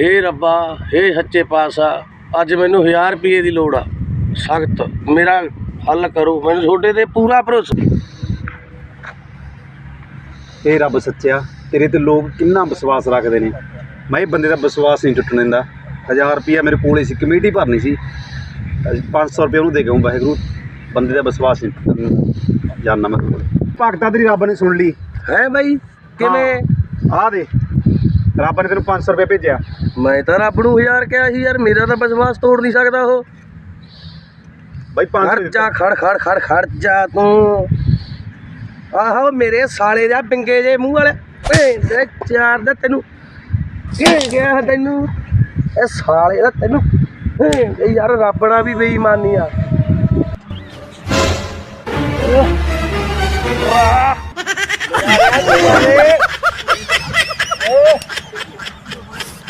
ਹੇ ਰੱਬਾ ਹੇ ਸੱਚੇ ਪਾਸਾ ਅੱਜ ਮੈਨੂੰ 1000 ਰੁਪਏ ਦੀ ਲੋੜ ਆ। ਸਖਤ ਮੇਰਾ ਹੱਲ ਕਰੋ ਮੈਨੂੰ ਤੁਹਾਡੇ ਤੇ ਪੂਰਾ ਭਰੋਸਾ। ਇਹ ਰੱਬ ਸੱਚਿਆ ਤੇਰੇ ਤੇ ਲੋਕ ਕਿੰਨਾ ਵਿਸ਼ਵਾਸ ਰੱਖਦੇ ਨੇ। ਮੈਂ ਇਹ ਬੰਦੇ ਦਾ ਵਿਸ਼ਵਾਸ ਨਹੀਂ ਟੁੱਟਣ ਦਿੰਦਾ। 1000 ਰੁਪਿਆ ਮੇਰੇ ਕੋਲ ਸੀ ਕਮੇਟੀ ਭਰਨੀ ਸੀ। 500 ਰੁਪਏ ਉਹਨੂੰ ਦੇ ਆਉਂ ਵਾਹਿਗੁਰੂ ਬੰਦੇ ਦਾ ਵਿਸ਼ਵਾਸ ਨਹੀਂ ਟੁੱਟਣ। ਜਾਨਣਾ ਮੈਂ ਭਗਤਾ ਤੇਰੀ ਰੱਬ ਨੇ ਸੁਣ ਲਈ। ਹੈ ਬਾਈ ਕਿਵੇਂ? ਆ ਦੇ ਰੱਬ ਨੇ ਤੈਨੂੰ 500 ਰੁਪਏ ਭੇਜਿਆ। ਮੈਂ ਤਾਂ ਰੱਬ ਨੂੰ 1000 ਕਿਹਾ ਸੀ ਯਾਰ ਮੇਰਾ ਤਾਂ ਵਿਸ਼ਵਾਸ ਤੋੜ ਨਹੀਂ ਸਕਦਾ ਉਹ। ਬਾਈ 500 ਖੜ ਜਾ ਖੜ ਖੜ ਖੜ ਖੜ ਜਾ ਤੂੰ। ਆਹੋ ਮੇਰੇ ਸਾਲੇ ਦਾ ਬਿੰਗੇ ਜੇ ਮੂੰਹ ਵਾਲੇ। ਭੈਣ ਦੇ ਚਾਰ ਦਾ ਤੈਨੂੰ ਕੀ ਗਿਆ ਤੈਨੂੰ? ਇਹ ਸਾਲੇ ਦਾ ਤੈਨੂੰ। ਯਾਰ ਰੱਬ ਨਾਲ ਵੀ ਬੇਈਮਾਨੀ ਆ।